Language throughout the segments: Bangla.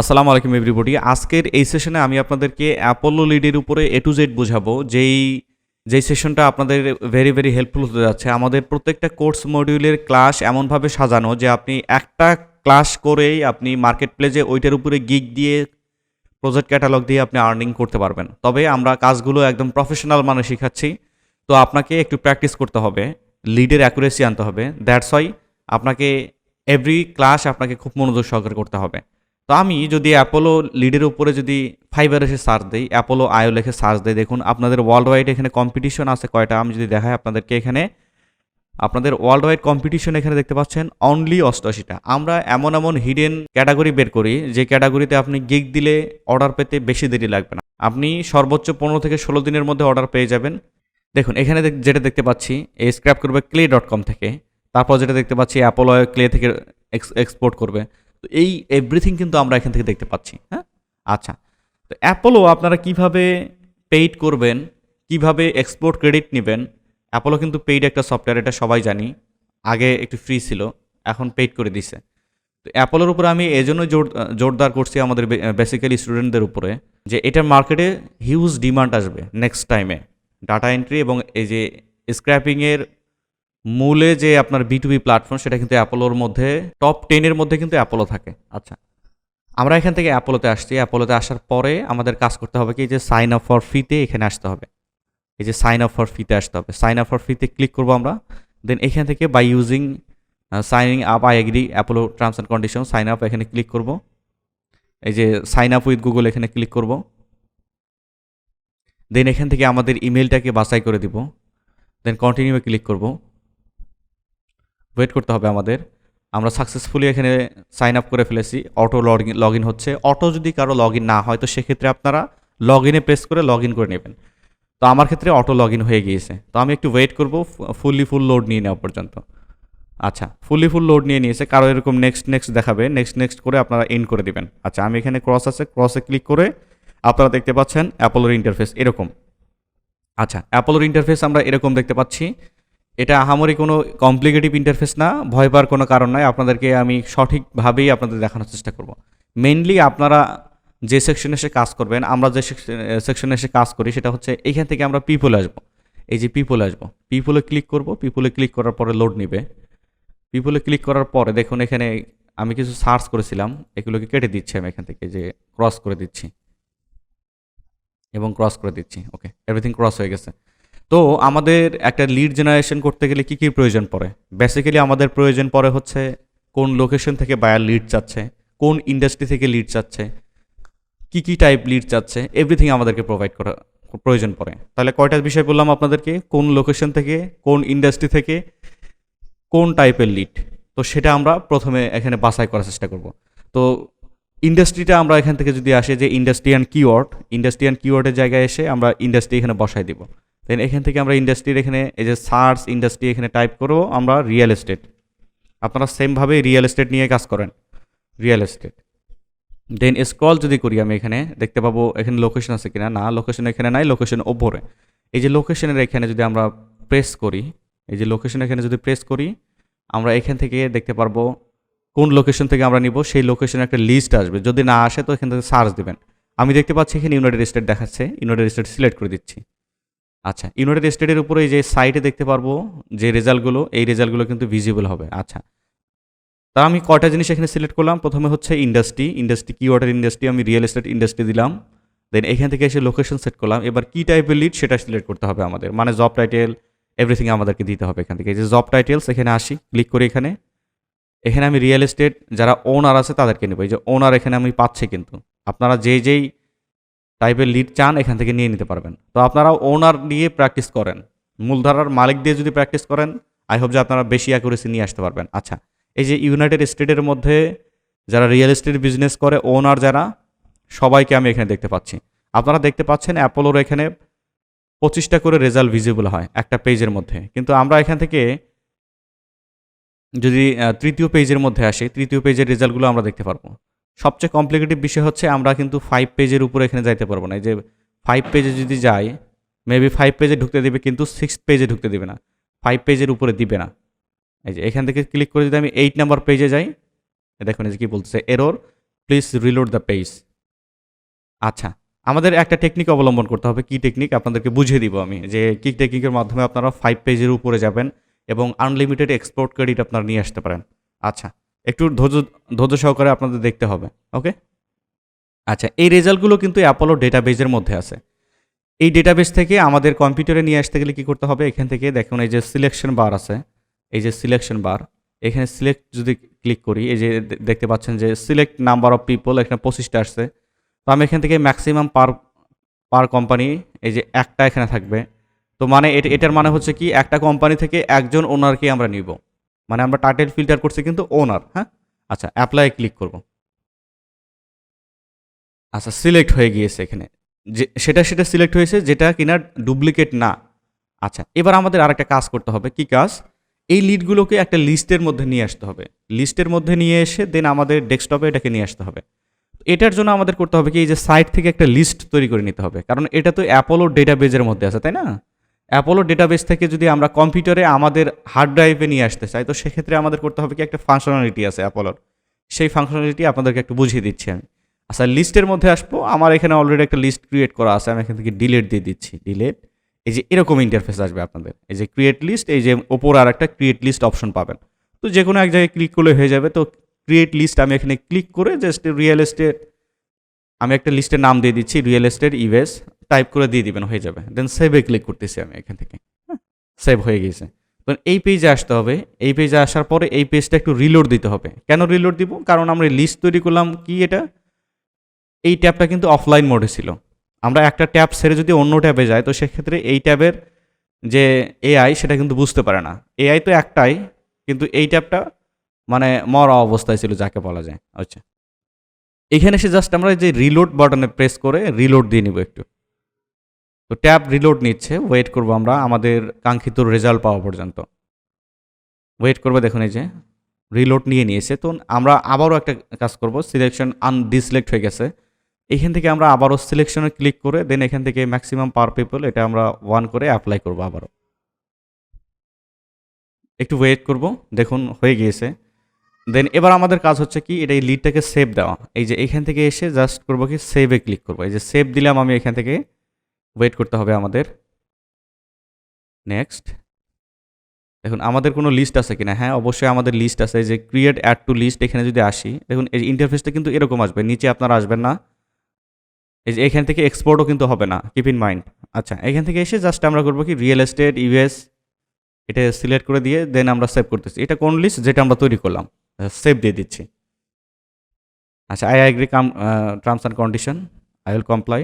আসসালামু আলাইকুম এভরিবডি আজকের এই সেশনে আমি আপনাদেরকে অ্যাপোলো লিডের উপরে এ টু জেড বোঝাবো। যেই যেই সেশনটা আপনাদের ভেরি ভেরি হেল্পফুল হতে যাচ্ছে। আমাদের প্রত্যেকটা কোর্স মডিউলের ক্লাস এমনভাবে সাজানো যে আপনি একটা ক্লাস করেই আপনি মার্কেট প্লেসে ওইটার উপরে গিগ দিয়ে প্রজেক্ট ক্যাটালগ দিয়ে আপনি আর্নিং করতে পারবেন। তবে আমরা কাজগুলো একদম প্রফেশনাল মানে শেখাচ্ছি। তো আপনাকে একটু প্র্যাকটিস করতে হবে। লিডের অ্যাকুরেসি আনতে হবে। দ্যাটস ওয়াই আপনাকে এভরি ক্লাস আপনাকে খুব মনোযোগ সহকারে করতে হবে। তো আমি যদি অ্যাপোলো লিডের উপরে যদি ফাইবার এসে সার্চ দিই অ্যাপোলো আয়ো লেখে সার্চ দিই, দেখুন আপনাদের ওয়ার্ল্ড ওয়াইড এখানে কম্পিটিশন আছে কয়টা, আমি যদি দেখাই আপনাদেরকে এখানে, আপনাদের ওয়ার্ল্ড ওয়াইড কম্পিটিশন এখানে দেখতে পাচ্ছেন অনলি অষ্টআশিটা। আমরা এমন এমন হিডেন ক্যাটাগরি বের করি, যে ক্যাটাগরিতে আপনি গিগ দিলে অর্ডার পেতে বেশি দেরি লাগবে না। আপনি সর্বোচ্চ পনেরো থেকে ষোলো দিনের মধ্যে অর্ডার পেয়ে যাবেন। দেখুন, এখানে যেটা দেখতে পাচ্ছি, এই স্ক্র্যাপ করবে ক্লে ডট কম থেকে, তারপর যেটা দেখতে পাচ্ছি অ্যাপোলো ক্লে থেকে এক্সপোর্ট করবে। তো এই এভরিথিং কিন্তু আমরা এখান থেকে দেখতে পাচ্ছি হ্যাঁ? আচ্ছা তো অ্যাপোলো আপনারা কীভাবে পেইড করবেন, কীভাবে এক্সপোর্ট ক্রেডিট নেবেন অ্যাপোলো কিন্তু পেইড একটা সফটওয়্যার এটা সবাই জানি, আগে একটু ফ্রি ছিল, এখন পেইড করে দিছে। তো অ্যাপোলোর উপরে আমি এই এজন্য জোর, জোরদার করছি আমাদের বেসিক্যালি স্টুডেন্টদের উপরে, যে এটার মার্কেটে হিউজ ডিমান্ড আসবে নেক্সট টাইমে ডাটা এন্ট্রি এবং এই যে স্ক্র্যাপিংয়ের মূলে যে আপনার বি টু প্ল্যাটফর্ম সেটা কিন্তু অ্যাপোলোর মধ্যে টপ টেনের মধ্যে কিন্তু অ্যাপোলো থাকে। আচ্ছা আমরা এখান থেকে অ্যাপোলোতে আসছি। অ্যাপোলোতে আসার পরে আমাদের কাজ করতে হবে কি? যে সাইন আপ ফর ফ্রিতে এখানে আসতে হবে। এই যে সাইন আপ ফর ফ্রিতে আসতে হবে। সাইন আপ ফর ফ্রিতে ক্লিক করব আমরা। দেন এখান থেকে by using signing up I agree Apollo terms and condition sign up এখানে ক্লিক করব। এই যে সাইন আপ উইথ গুগল এখানে ক্লিক করব। দেন এখান থেকে আমাদের ইমেলটাকে বাছাই করে দিব। দেন কন্টিনিউ ক্লিক করব। ওয়েট করতে হবে আমাদের। আমরা সাকসেসফুলি এখানে সাইন আপ করে ফেলেছি। অটো লগ লগ ইন হচ্ছে। অটো যদি কারও লগ ইন না হয়, তো সেক্ষেত্রে আপনারা লগ ইনে প্রেস করে লগ ইন করে নেবেন। তো আমার ক্ষেত্রে অটো লগ ইন হয়ে গিয়েছে। তো আমি একটু ওয়েট করব ফুললি ফুল লোড নিয়ে নেওয়া পর্যন্ত। আচ্ছা ফুললি ফুল লোড নিয়ে নিয়েছে। কারও এরকম নেক্সট নেক্সট দেখাবে। নেক্সট নেক্সট করে আপনারা এন্ড করে দিবেন। আচ্ছা আমি এখানে ক্রস আছে। ক্রসে ক্লিক করে আপনারা দেখতে পাচ্ছেন অ্যাপোলোর ইন্টারফেস এরকম। আচ্ছা অ্যাপোলোর ইন্টারফেস আমরা এরকম দেখতে পাচ্ছি। এটা আহামরি কোনো কমপ্লিকেটিভ ইন্টারফেস না, ভয় পাওয়ার কোনো কারণ নয় আপনাদেরকে আমি সঠিকভাবেই আপনাদের দেখানোর চেষ্টা করব। মেনলি আপনারা যে সেকশনে এসে কাজ করবেন, আমরা যে সেকশনে এসে কাজ করি, সেটা হচ্ছে এইখান থেকে আমরা পিপলে আসব। এই যে পিপলে আসব। পিপলে ক্লিক করব। পিপলে ক্লিক করার পরে লোড নিবে। পিপলে ক্লিক করার পরে দেখুন, এখানে আমি কিছু সার্চ করেছিলাম। এগুলোকে কেটে দিচ্ছি আমি এখান থেকে, যে ক্রস করে দিচ্ছি। এবং ক্রস করে দিচ্ছি। ওকে এভরিথিং ক্রস হয়ে গেছে। তো আমাদের একটা লিড জেনারেশন করতে গেলে কি কি প্রয়োজন পড়ে? বেসিক্যালি আমাদের প্রয়োজন পড়ে হচ্ছে কোন লোকেশন থেকে বায়ার লিড চাচ্ছে, কোন ইন্ডাস্ট্রি থেকে লিড চাচ্ছে, কি কি টাইপ লিড চাচ্ছে এভরিথিং আমাদেরকে প্রোভাইড করা, প্রয়োজন পড়ে। তাহলে কয়টা বিষয় বললাম আপনাদেরকে? কোন লোকেশন থেকে, কোন ইন্ডাস্ট্রি থেকে, কোন টাইপের লিড তো সেটা আমরা প্রথমে এখানে বাছাই করার চেষ্টা করব। তো ইন্ডাস্ট্রিটা আমরা এখান থেকে যদি আসে যে ইন্ডাস্ট্রিয়ান কিওয়ার্ড ইন্ডাস্ট্রিয়ান কিওয়ার্ডের জায়গায় এসে আমরা ইন্ডাস্ট্রি এখানে বসাই দিব। দেন এখান থেকে আমরা ইন্ডাস্ট্রির এখানে, এই যে সার্চ ইন্ডাস্ট্রি এখানে টাইপ করব, আমরা রিয়েল এস্টেট আপনারা সেমভাবে রিয়েল এস্টেট নিয়ে কাজ করেন। রিয়েল এস্টেট দেন স্ক্রল যদি করি আমি এখানে, দেখতে পাবো এখানে লোকেশন আছে কিনা। না লোকেশন এখানে নাই লোকেশন ওপরে এই যে লোকেশনের এখানে যদি আমরা প্রেস করি, এই যে লোকেশন এখানে যদি প্রেস করি, আমরা এখান থেকে দেখতে পারব কোন লোকেশন থেকে আমরা নিব, সেই লোকেশনের একটা লিস্ট আসবে। যদি না আসে তো এখান থেকে সার্চ দেবেন। আমি দেখতে পাচ্ছি এখানে ইউনাইটেড স্টেট দেখাচ্ছে। ইউনাইটেড স্টেট সিলেক্ট করে দিচ্ছি। আচ্ছা ইউনাইটেড স্টেটের উপরে এই যে সাইটে দেখতে পারব, যে রেজাল্টগুলো, এই রেজাল্টগুলো কিন্তু ভিজিবল হবে। আচ্ছা তা আমি কয়টা জিনিস এখানে সিলেক্ট করলাম? প্রথমে হচ্ছে ইন্ডাস্ট্রি ইন্ডাস্ট্রি কি কিওয়ার্ডের ইন্ডাস্ট্রি আমি রিয়েল এস্টেট ইন্ডাস্ট্রি দিলাম। দেন এখান থেকে এসে লোকেশন সেট করলাম। এবার কি টাইপের লিড সেটা সিলেক্ট করতে হবে আমাদের। মানে জব টাইটেল এভরিথিং আমাদেরকে দিতে হবে এখান থেকে। যে জব টাইটেলস এখানে আসি ক্লিক করি এখানে। এখানে আমি রিয়েল এস্টেট যারা ওনার আছে তাদেরকে নেব। এই যে ওনার এখানে আমি পাচ্ছি কিন্তু। আপনারা যেই যেই টাইপের লিড চান, এখান থেকে নিয়ে নিতে পারবেন। তো আপনারা ওনার দিয়ে প্র্যাকটিস করেন। মূলধারার মালিক দিয়ে যদি প্র্যাকটিস করেন আই হোপ যে আপনারা বেশি অ্যাকুরেসি নিয়ে আসতে পারবেন। আচ্ছা এই যে ইউনাইটেড স্টেটের মধ্যে যারা রিয়েল এস্টেট বিজনেস করে ওনার যারা, সবাইকে আমি এখানে দেখতে পাচ্ছি। আপনারা দেখতে পাচ্ছেন অ্যাপোলোর এখানে পঁচিশটা করে রেজাল্ট ভিজিবল হয় একটা পেজের মধ্যে। কিন্তু আমরা এখান থেকে যদি তৃতীয় পেজের মধ্যে আসি, তৃতীয় পেজের রেজাল্টগুলো আমরা দেখতে পারব। সবচেয়ে কমপ্লিকেটিভ বিষয় হচ্ছে আমরা কিন্তু ফাইভ পেজের উপরে এখানে যাইতে পারব না। এই যে ফাইভ পেজে যদি যাই মেবি ফাইভ পেজে ঢুকতে দিবে কিন্তু সিক্স পেজে ঢুকতে দিবে না। ফাইভ পেজের উপরে দিবে না। এই যে এখান থেকে ক্লিক করে যদি আমি এইট নাম্বার পেজে যাই দেখুন এই যে কি বলতেছে error please reload the page আচ্ছা আমাদের একটা টেকনিক অবলম্বন করতে হবে। কি টেকনিক আপনাদেরকে বুঝিয়ে দিব আমি যে কি টেকনিকের মাধ্যমে আপনারা ফাইভ পেজের উপরে যাবেন এবং আনলিমিটেড এক্সপোর্ট ক্রেডিট আপনারা নিয়ে আসতে পারেন। আচ্ছা একটু ধৈর্য ধৈর্য সহকারে আপনাদের দেখতে হবে ওকে আচ্ছা এই রেজাল্টগুলো কিন্তু অ্যাপোলো ডেটাবেজের মধ্যে আছে। এই ডেটাবেস থেকে আমাদের কম্পিউটারে নিয়ে আসতে গেলে কী করতে হবে? এখান থেকে দেখুন, এই যে সিলেকশন বার আছে, এই যে সিলেকশন বার এখানে সিলেক্ট যদি ক্লিক করি, এই যে দেখতে পাচ্ছেন যে সিলেক্ট নাম্বার অফ পিপল এখানে পঁচিশটা আসছে। তো আমি এখান থেকে ম্যাক্সিমাম পার পার কোম্পানি এই যে একটা এখানে থাকবে। তো মানে এটা, এটার মানে হচ্ছে কি, একটা কোম্পানি থেকে একজন ওনারকে আমরা নিব। মানে আমরা টাইটেল ফিল্টার করছি কিন্তু ওনার হ্যাঁ? আচ্ছা অ্যাপ্লাই ক্লিক করব। আচ্ছা সিলেক্ট হয়ে গিয়েছে এখানে। যে, সেটা সেটা সিলেক্ট হয়েছে, যেটা কিনা ডুপ্লিকেট না। আচ্ছা এবার আমাদের আরেকটা কাজ করতে হবে। কি কাজ? এই লিডগুলোকে একটা লিস্টের মধ্যে নিয়ে আসতে হবে। লিস্টের মধ্যে নিয়ে এসে দেন আমাদের ডেস্কটপে এটাকে নিয়ে আসতে হবে। এটার জন্য আমাদের করতে হবে কি? এই যে সাইট থেকে একটা লিস্ট তৈরি করে নিতে হবে। কারণ এটা তো অ্যাপোলো ডেটাবেজের মধ্যে আছে, তাই না? অ্যাপোলো ডেটাবেস থেকে যদি আমরা কম্পিউটারে আমাদের হার্ড ড্রাইভে নিয়ে আসতে চাই, তো সেক্ষেত্রে আমাদের করতে হবে কি একটা ফাংশনালিটি আছে অ্যাপোলোর সেই ফাংশনালিটি আপনাদেরকে একটু বুঝিয়ে দিচ্ছি আমি। আচ্ছা লিস্টের মধ্যে আসব। আমার এখানে অলরেডি একটা লিস্ট ক্রিয়েট করা আছে, আমি এখান থেকে ডিলেট দিয়ে দিচ্ছি। ডিলেট এই যে এরকম ইন্টারফেস আসবে আপনাদের। এই যে ক্রিয়েট লিস্ট এই যে ওপর আর একটা ক্রিয়েট লিস্ট অপশন পাবেন। তো যে কোনো এক জায়গায় ক্লিক করলে হয়ে যাবে। তো ক্রিয়েট লিস্ট আমি এখানে ক্লিক করে জাস্ট রিয়েল এস্টেট আমি একটা লিস্টের নাম দিয়ে দিচ্ছি রিয়েল এস্টেট ইভেস টাইপ করে দিয়ে দিবেন, হয়ে যাবে। দেন সেভে ক্লিক করতেছি আমি এখান থেকে। সেভ হয়ে গিয়েছে। তো এই পেজে আসতে হবে। এই পেজে আসার পরে এই পেজটা একটু রিলোড দিতে হবে। কেন রিলোড দিব? কারণ আমরা লিস্ট তৈরি করলাম কি এটা? এই ট্যাবটা কিন্তু অফলাইন মোডে ছিল। আমরা একটা ট্যাব ছেড়ে যদি অন্য ট্যাবে যাই, তো সেক্ষেত্রে এই ট্যাবের যে এআই সেটা কিন্তু বুঝতে পারে না। এআই তো একটাই, কিন্তু এই ট্যাবটা মানে মরা অবস্থায় ছিল, যাকে বলা যায়। আচ্ছা। এখানে এসে জাস্ট আমরা যে রিলোড বাটনে প্রেস করে রিলোড দিয়ে নিব একটু। তো ট্যাব রিলোড নিচ্ছে ওয়েট করব আমরা আমাদের কাঙ্ক্ষিত রেজাল্ট পাওয়া পর্যন্ত। ওয়েট করবে দেখুন এই যে রিলোড নিয়ে নিয়েছে। তো আমরা আবারও একটা কাজ করব সিলেকশন আনডিসিলেক্ট হয়ে গেছে। এখান থেকে আমরা আবারও সিলেকশনে ক্লিক করে দেন এখান থেকে ম্যাক্সিমাম পার পিপল এটা আমরা ওয়ান করে অ্যাপ্লাই করব আবারও। একটু ওয়েট করব, দেখুন হয়ে গিয়েছে। দেন এবার আমাদের কাজ হচ্ছে কি, এটা এই লিডটাকে সেভ দেওয়া। এই যে এখান থেকে এসে জাস্ট করব কি সেভে ক্লিক করব। এই যে সেভ দিলাম আমি এখান থেকে ওয়েট করতে হবে আমাদের। নেক্সট দেখুন, আমাদের কোনো লিস্ট আছে কিনা? হ্যাঁ অবশ্যই আমাদের লিস্ট আছে। এই যে ক্রিয়েট অ্যাড টু লিস্ট এখানে যদি আসি, দেখুন, এই ইন্টারফেসটা কিন্তু এরকম আসবে। নিচে আপনারা আসবেন না। এই যে এখান থেকে এক্সপোর্টও কিন্তু হবে না কিপ ইন মাইন্ড আচ্ছা এখান থেকে এসে জাস্ট আমরা করব কি রিয়েল এস্টেট ইউএস এটা সিলেক্ট করে দিয়ে দেন আমরা সেভ করতেছি। এটা কোন লিস্ট যেটা আমরা তৈরি করলাম। সেভ দিয়ে দিচ্ছি। আচ্ছা I agree come terms and condition I will comply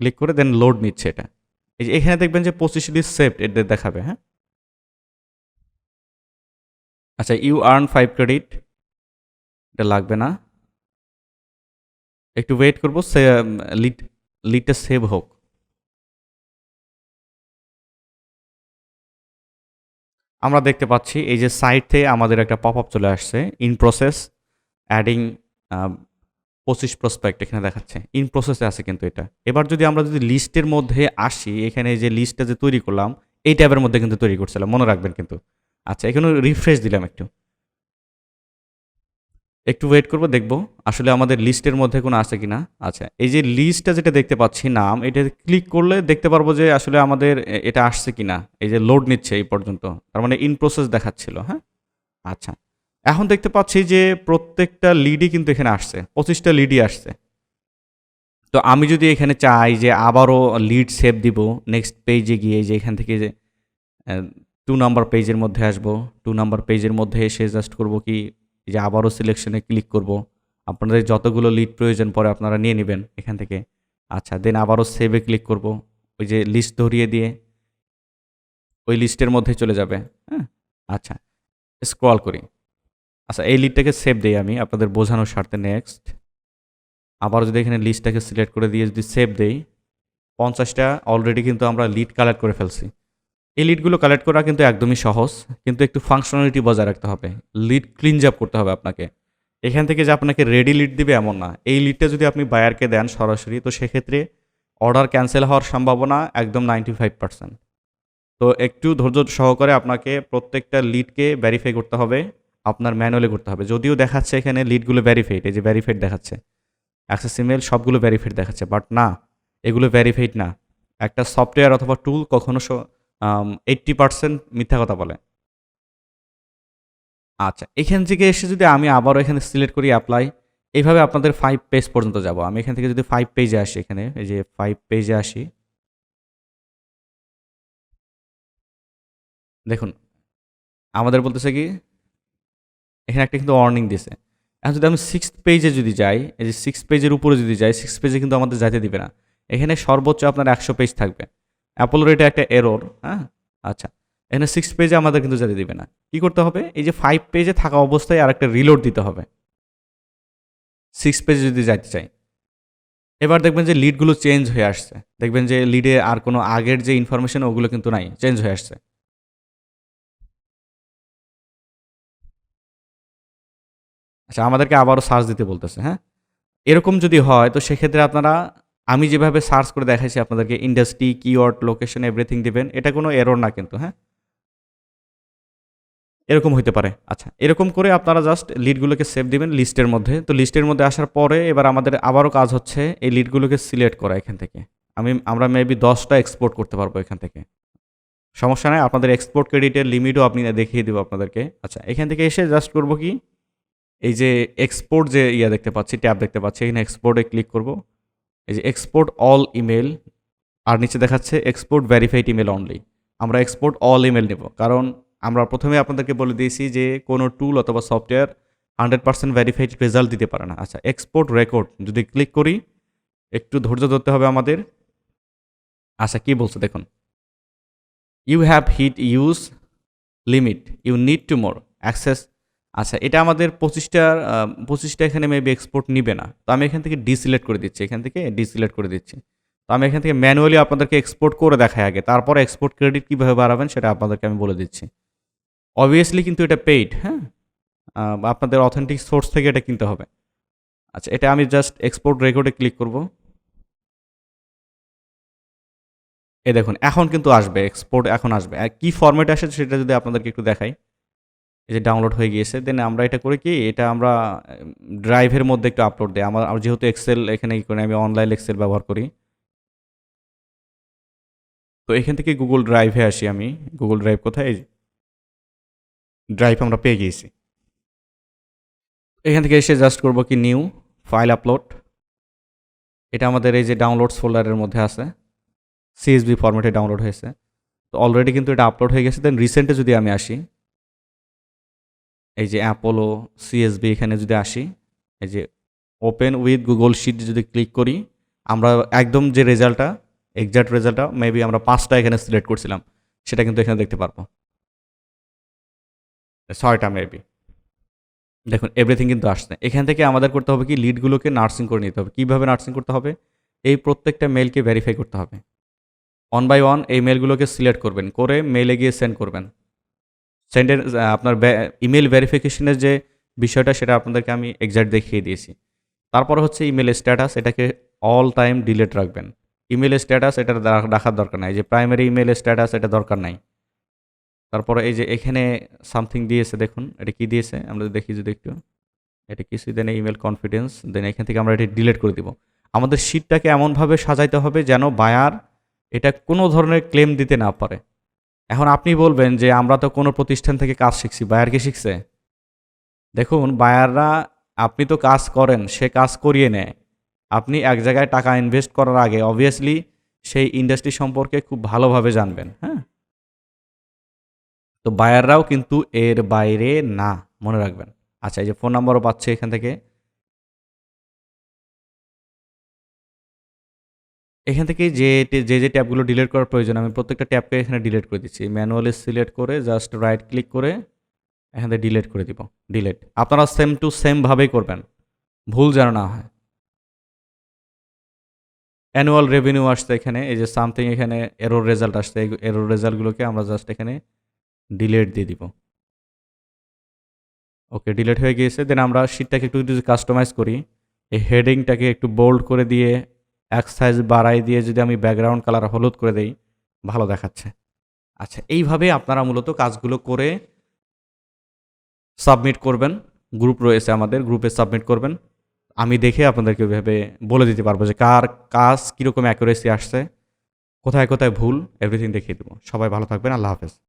click করে দেন লোড নিচ্ছে এটা। এই যে এখানে দেখবেন যে পঁচিশ লিস্ট সেভড এটা দেখাবে হ্যাঁ? আচ্ছা ইউ আর্ন ফাইভ ক্রেডিট এটা লাগবে না। একটু ওয়েট করব, সে লিড লিডটা সেভ হোক। আমরা দেখতে পাচ্ছি এই যে সাইটে আমাদের একটা পপ আপ চলে আসছে ইন প্রসেস অ্যাডিং পঁচিশ প্রসপেক্ট এখানে দেখাচ্ছে। ইন প্রসেসে আছে কিন্তু এটা। এবার যদি আমরা যদি লিস্টের মধ্যে আসি, এখানে যে লিস্টটা যে তৈরি করলাম, এই ট্যাবের মধ্যে কিন্তু তৈরি করছিলাম। মনে রাখবেন কিন্তু। আচ্ছা এখানে রিফ্রেশ দিলাম একটু। একটু ওয়েট করব, দেখব। আসলে আমাদের লিস্টের মধ্যে কোনো আছে কি না আচ্ছা এই যে লিস্টটা যেটা দেখতে পাচ্ছি নাম, এটা ক্লিক করলে দেখতে পারব যে আসলে আমাদের এটা আসছে কিনা। এই যে লোড নিচ্ছে এই পর্যন্ত। তার মানে ইন প্রসেস দেখাচ্ছিল হ্যাঁ? আচ্ছা এখন দেখতে পাচ্ছি যে প্রত্যেকটা লিডই কিন্তু এখানে আসছে, পঁচিশটা লিডই আসছে। তো আমি যদি এখানে চাই যে আবারও লিড সেভ দিব নেক্সট পেজে গিয়ে যে এখান থেকে যে টু নাম্বার পেজের মধ্যে আসব টু নাম্বার পেজের মধ্যে এসে জাস্ট করব কি এই যে আবারও সিলেকশনে ক্লিক করব। আপনাদের যতগুলো লিড প্রয়োজন পরে আপনারা নিয়ে নেবেন এখান থেকে। আচ্ছা দেন আবারও সেভে ক্লিক করব। ওই যে লিস্ট ধরিয়ে দিয়ে ওই লিস্টের মধ্যে চলে যাবে হ্যাঁ? আচ্ছা স্ক্রল করি। আচ্ছা এই লিডটাকে সেভ দিই আমি, আপনাদের বোঝানোর স্বার্থে নেক্সট আবার যদি এখানে লিস্টটাকে সিলেক্ট করে দিয়ে যদি সেভ দেই, পঞ্চাশটা অলরেডি কিন্তু আমরা লিড কালেক্ট করে ফেলছি। এই লিডগুলো কালেক্ট করা কিন্তু একদমই সহজ, কিন্তু একটু ফাংশনালিটি বজায় রাখতে হবে। লিড ক্লিনজ আপ করতে হবে আপনাকে। এখান থেকে যে আপনাকে রেডি লিড দিবে এমন না। এই লিডটা যদি আপনি বায়ারকে দেন সরাসরি, তো সেক্ষেত্রে অর্ডার ক্যান্সেল হওয়ার সম্ভাবনা একদম নাইনটি ফাইভ পার্সেন্ট তো একটু ধৈর্য সহকারে আপনাকে প্রত্যেকটা লিডকে ভেরিফাই করতে হবে, আপনার ম্যানুয়ালি করতে হবে। যদিও দেখাচ্ছে এখানে লিডগুলো ভ্যারিফাইড এই যে ভ্যারিফাইড দেখাচ্ছে। অ্যাক্সেস ইমেল সবগুলো ভ্যারিফাইড দেখাচ্ছে বাট না, এগুলো ভ্যারিফাইড না। একটা সফটওয়্যার অথবা টুল কখনো এইট্টি পার্সেন্ট মিথ্যা কথা বলে। আচ্ছা এখান থেকে এসে যদি আমি আবারও এখানে সিলেক্ট করি অ্যাপ্লাই এইভাবে আপনাদের ফাইভ পেজ পর্যন্ত যাব। আমি এখান থেকে যদি ফাইভ পেজে আসি এখানে, এই যে ফাইভ পেজে আসি। দেখুন, আমাদের বলতেছে কি, এখানে একটা কিন্তু ওয়ার্নিং দিছে। এখন যদি আমি সিক্স পেজে যদি যাই, এই যে সিক্স পেজের উপরে যদি যাই সিক্স পেজে কিন্তু আমাদের যাইতে দিবে না। এখানে সর্বোচ্চ আপনার একশো পেজ থাকবে। অ্যাপোলোর এটা একটা এরর হ্যাঁ? আচ্ছা এখানে সিক্স পেজে আমাদের কিন্তু যেতে দিবে না। কি করতে হবে? এই যে ফাইভ পেজে থাকা অবস্থায় আর একটা রিলোড দিতে হবে। সিক্স পেজে যদি যাইতে চাই। এবার দেখবেন যে লিডগুলো চেঞ্জ হয়ে আসছে। দেখবেন যে লিডে আর কোনো আগের যে ইনফরমেশন ওগুলো কিন্তু নাই চেঞ্জ হয়ে আসছে। আচ্ছা আমাদেরকে আবারও সার্চ দিতে বলতেছে হ্যাঁ? এরকম যদি হয়, তো সেক্ষেত্রে আপনারা আমি যেভাবে সার্চ করে দেখাইছি আপনাদেরকে ইন্ডাস্ট্রি কিওয়ার্ড লোকেশন এভরিথিং দিবেন, এটা কোনো এরর না কিন্তু হ্যাঁ? এরকম হইতে পারে। আচ্ছা এরকম করে আপনারা জাস্ট লিডগুলোকে সেভ দিবেন লিস্টের মধ্যে। তো লিস্টের মধ্যে আসার পরে এবার আমাদের আবারও কাজ হচ্ছে এই লিডগুলোকে সিলেক্ট করা এখান থেকে। আমি, আমরা মেবি দশটা এক্সপোর্ট করতে পারব এখান থেকে। সমস্যা নাই, আপনাদের এক্সপোর্ট ক্রেডিটের লিমিটও আপনি দেখিয়ে দেবো আপনাদেরকে। আচ্ছা এখান থেকে এসে জাস্ট করব কি? এই যে এক্সপোর্ট যে ইয়া দেখতে পাচ্ছি ট্যাব দেখতে পাচ্ছি, এখানে এক্সপোর্টে ক্লিক করব। এই যে এক্সপোর্ট অল ইমেল আর নিচে দেখাচ্ছে এক্সপোর্ট ভ্যারিফাইড ইমেল অনলি আমরা এক্সপোর্ট অল ইমেল নেব। কারণ আমরা প্রথমে আপনাদেরকে বলে দিয়েছি যে কোনো টুল অথবা software hundred percent verified result দিতে পারে না। আচ্ছা এক্সপোর্ট রেকর্ড যদি ক্লিক করি, একটু ধৈর্য ধরতে হবে আমাদের। আচ্ছা কি বলছে দেখুন। You have hit use limit you need to more access আচ্ছা এটা আমাদের পঁচিশটার পঁচিশটা এখানে মেবি এক্সপোর্ট নিবে না। তো আমি এখান থেকে ডিসিলেক্ট করে দিচ্ছি, এখান থেকে ডিসিলেক্ট করে দিচ্ছি। তো আমি এখান থেকে ম্যানুয়ালি আপনাদেরকে এক্সপোর্ট করে দেখাই আগে, তারপরে এক্সপোর্ট ক্রেডিট কীভাবে বাড়াবেন সেটা আপনাদেরকে আমি বলে দিচ্ছি। অবভিয়াসলি কিন্তু এটা পেইড হ্যাঁ? আপনাদের অথেন্টিক সোর্স থেকে এটা কিনতে হবে। আচ্ছা এটা আমি জাস্ট এক্সপোর্ট রেকর্ডে ক্লিক করব। এ দেখুন, এখন কিন্তু আসবে এক্সপোর্ট এখন আসবে। কি ফরম্যাটে আসে সেটা যদি আপনাদেরকে একটু দেখাই। এই যে ডাউনলোড হয়ে গিয়েছে দেন আমরা এটা করি কি, এটা আমরা ড্রাইভের মধ্যে একটু আপলোড আমার আমার যেহেতু এক্সেল এখানে কি করি, আমি অনলাইন এক্সেল ব্যবহার করি। তো এখান থেকে গুগল ড্রাইভে আসি আমি। গুগল ড্রাইভ কোথায়? ড্রাইভ আমরা পেয়ে গিয়েছি। এখান থেকে এসে জাস্ট করব কি নিউ ফাইল আপলোড এটা আমাদের এই যে ডাউনলোডস ফোল্ডারের মধ্যে আছে। সিএসবি ফরম্যাটে ডাউনলোড হয়েছে। তো অলরেডি কিন্তু এটা আপলোড হয়ে গেছে দেন রিসেন্টে যদি আমি আসি এই যে অ্যাপোলো সিএসবি এখানে যদি আসি, এই যে ওপেন উইথ গুগল শিট যদি ক্লিক করি, আমরা একদম যে রেজাল্টটা এক্সাক্ট রেজাল্টটা মেবি আমরা পাঁচটা এখানে সিলেক্ট করছিলাম, সেটা কিন্তু এখানে দেখতে পারব। ছয়টা মেবি দেখুন এভরিথিং কিন্তু আসছে। এখান থেকে আমাদের করতে হবে কি লিডগুলোকে নার্সিং করে নিতে হবে। কীভাবে নার্সিং করতে হবে? এই প্রত্যেকটা মেলকে ভেরিফাই করতে হবে। ওয়ান বাই ওয়ান এই মেলগুলোকে সিলেক্ট করবেন, করে মেলে গিয়ে সেন্ড করবেন। সেন্ডের আপনার ইমেল ভেরিফিকেশনের যে বিষয়টা, সেটা আপনাদেরকে আমি এক্সাক্ট দেখিয়ে দিয়েছি। তারপর হচ্ছে ইমেল স্ট্যাটাস এটাকে অল টাইম ডিলেট রাখবেন। ইমেল স্ট্যাটাস এটা রাখার দরকার নাই। যে প্রাইমারি ইমেল স্ট্যাটাস এটা দরকার নাই। তারপরে এই যে এখানে সামথিং দিয়েছে, দেখুন, এটা কি দিয়েছে? আমরা দেখি যদি একটু। এটা কিছু দেন ইমেল কনফিডেন্স দেন এখান থেকে আমরা এটা ডিলিট করে দিব। আমাদের শিটটাকে এমনভাবে সাজাইতে হবে যেন বায়ার এটা কোনো ধরনের ক্লেম দিতে না পারে। এখন আপনি বলবেন যে আমরা তো কোনো প্রতিষ্ঠান থেকে কাজ শিখছি, বায়ার কি শিখছে? দেখুন, বায়াররা, আপনি তো কাজ করেন, সে কাজ করিয়ে নেয়। আপনি এক জায়গায় টাকা ইনভেস্ট করার আগে অবভিয়াসলি সেই ইন্ডাস্ট্রি সম্পর্কে খুব ভালোভাবে জানবেন হ্যাঁ? তো বায়াররাও কিন্তু এর বাইরে না, মনে রাখবেন। আচ্ছা এই যে ফোন নাম্বারও পাচ্ছে এখান থেকে। এখান থেকে যে যে যে ট্যাবগুলো ডিলিট করার প্রয়োজন, আমি প্রত্যেকটা ট্যাবকে এখানে ডিলিট করে দিচ্ছি। ম্যানুয়ালি সিলেক্ট করে জাস্ট রাইট ক্লিক করে এখান থেকে ডিলিট করে দিব। ডিলিট। আপনারা সেম টু সেম ভাবেই করবেন। ভুল যেন না হয়। অ্যানুয়াল রেভিনিউ আসছে এখানে, এই যে সামথিং এখানে এরোর রেজাল্ট আসছে এরোর রেজাল্টগুলোকে আমরা জাস্ট এখানে ডিলেট দিয়ে দিব। ওকে, ডিলেট হয়ে গিয়েছে। দেন আমরা শিটটাকে একটু যদি কাস্টমাইজ করি, এই হেডিংটাকে একটু বোল্ড করে দিয়ে এক সাইজ বাড়াই দিয়ে যদি আমি ব্যাকগ্রাউন্ড কালার হলুদ করে দেই, ভালো দেখাচ্ছে। আচ্ছা এইভাবে আপনারা মূলত কাজগুলো করে সাবমিট করবেন। গ্রুপ রয়েছে আমাদের গ্রুপে সাবমিট করবেন। আমি দেখে আপনাদেরকে ওইভাবে বলে দিতে পারব যে কার কাজ কীরকম অ্যাকুরেসি আসছে। কোথায় কোথায় ভুল এভরিথিং দেখিয়ে দেবো। সবাই ভালো থাকবেন, আল্লাহ হাফেজ।